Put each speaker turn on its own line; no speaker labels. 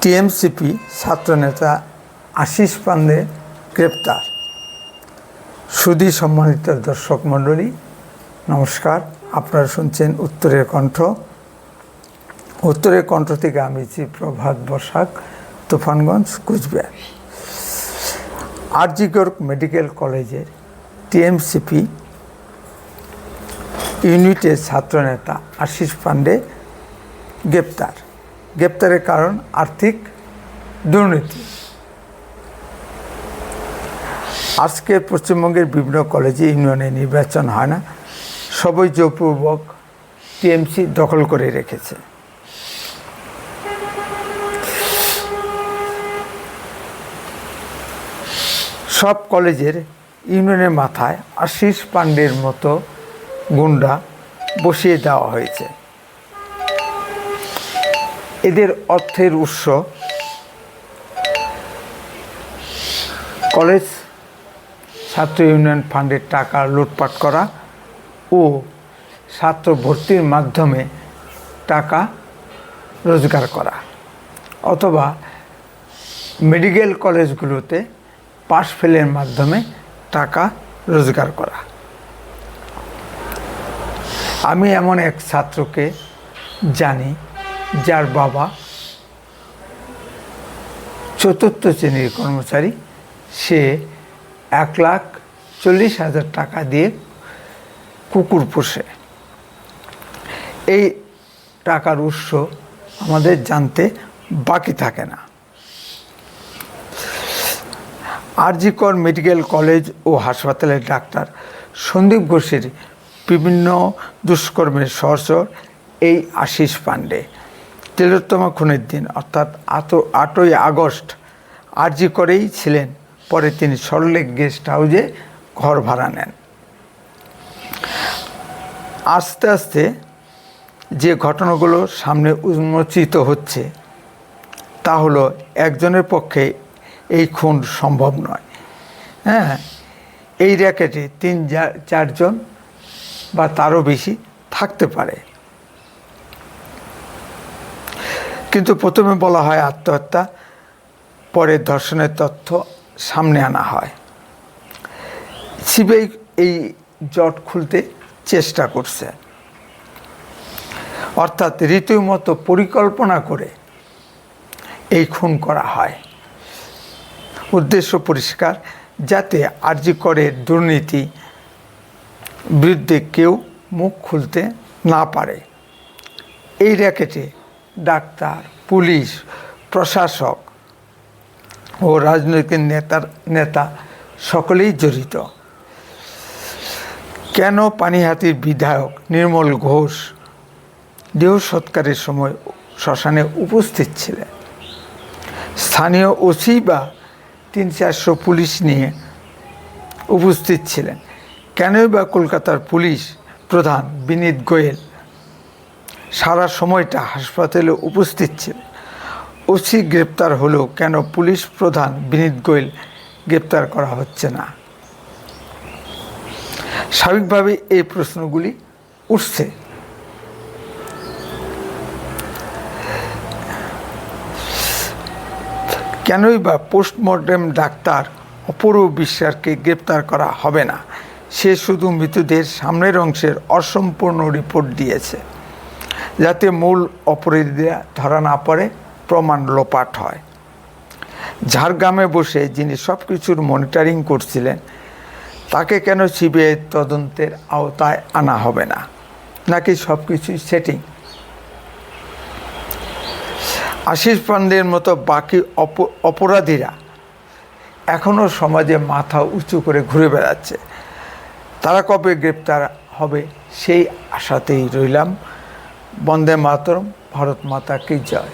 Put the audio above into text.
TMCP ছাত্রনেতা আশিস পান্ডে গ্রেপ্তার। সুদী সম্মানিত দর্শক মণ্ডলী, নমস্কার। আপনারা শুনছেন উত্তরের কণ্ঠ। উত্তরের কণ্ঠ থেকে আমি G Prabhat Basak, Tufanganj, Coochbehar. RG Kar medical college TMCP ইউনিটের ছাত্রনেতা আশিস পান্ডে গ্রেপ্তার। গ্রেপ্তারের কারণ, আর্থিক দুর্নীতি। আজকে পশ্চিমবঙ্গের বিভিন্ন কলেজে ইউনিয়নে নির্বাচন হয় না, সবই জোরপূর্বক টিএমসি দখল করে রেখেছে। সব কলেজের ইউনিয়নের মাথায় আশিস পাণ্ডের মতো গুন্ডা বসিয়ে দেওয়া হয়েছে। এদের অর্থের উৎস কলেজ, ছাত্র ইউনিয়ন ফান্ডের টাকা লুটপাট করা ও ছাত্র ভর্তির মাধ্যমে টাকা রোজগার করা অথবা মেডিকেল কলেজগুলোতে পাশ ফেলের মাধ্যমে টাকা রোজগার করা। আমি এমন এক ছাত্রকে জানি যার বাবা চতুর্থ শ্রেণির কর্মচারী, সে এক লাখ চল্লিশ হাজার টাকা দিয়ে কুকুর পোষে। এই টাকার উৎস আমাদের জানতে বাকি থাকে না। আরজিকর মেডিকেল কলেজ ও হাসপাতালের ডাক্তার সন্দীপ ঘোষের বিভিন্ন দুষ্কর্মের সহসর এই আশিস পাণ্ডে। তেলোত্তম খুনের দিন, অর্থাৎ আত আটই আগস্ট, আরজি করেই ছিলেন। পরে তিনি সরলেক গেস্ট হাউসে ঘর ভাড়া নেন। আস্তে আস্তে যে ঘটনাগুলো সামনে উন্মোচিত হচ্ছে, তা হলো একজনের পক্ষে এই খুন সম্ভব নয়। হ্যাঁ এই র্যাকেটে তিন চারজন বা তারও বেশি থাকতে পারে। কিন্তু প্রথমে বলা হয় আত্মহত্যা পরে ধর্ষণের তথ্য সামনে আনা হয়। সিবিআই এই জট খুলতে চেষ্টা করছে। অর্থাৎ রীতিমতো পরিকল্পনা করে এই খুন করা হয়। উদ্দেশ্য পরিষ্কার, যাতে আর্জি করে দুর্নীতি বিরুদ্ধে কেউ মুখ খুলতে না পারে। এই র্যাকেটে ডাক্তার, পুলিশ, প্রশাসক ও রাজনৈতিক নেতার নেতা সকলেই জড়িত। কেন পানিহাতির বিধায়ক নির্মল ঘোষ দেহ সৎকারের সময় শ্মশানে উপস্থিত ছিলেন? স্থানীয় ওসি বা তিন চারশো পুলিশ নিয়ে উপস্থিত ছিলেন। কেনই বা কলকাতার পুলিশ প্রধান বিনীত গোয়েল সারা সময়টা হাসপাতালে উপস্থিত ছিলেন ওসি গ্রেপ্তার হলেও কেন পুলিশ প্রধান বিনীত গোয়েল গ্রেপ্তার করা হচ্ছে না? স্বাভাবিকভাবে এই প্রশ্নগুলি উঠছে। কেনই বা পোস্টমর্টেম ডাক্তার অপূর্ব বিশ্বাসকে গ্রেপ্তার করা হবে না? সে শুধু মৃতদের সামনের অংশের অসম্পূর্ণ রিপোর্ট দিয়েছে। যাতে মূল অপরাধীরা ধরা না পড়ে, প্রমাণ লোপাট হয়। ঝাড়গ্রামে বসে যিনি সব কিছুর মনিটরিং করছিলেন, তাকে কেন সিবিআই তদন্তের আওতায় আনা হবে না? নাকি সব কিছুই সেটিং আশিস পান্ডের মতো বাকি অপ- অপরাধীরা এখনও সমাজে মাথা উঁচু করে ঘুরে বেড়াচ্ছে। তারা কবে গ্রেপ্তার হবে সেই আশাতেই রইলাম। বন্দে মাতরম ভারত মাতা কি জয়।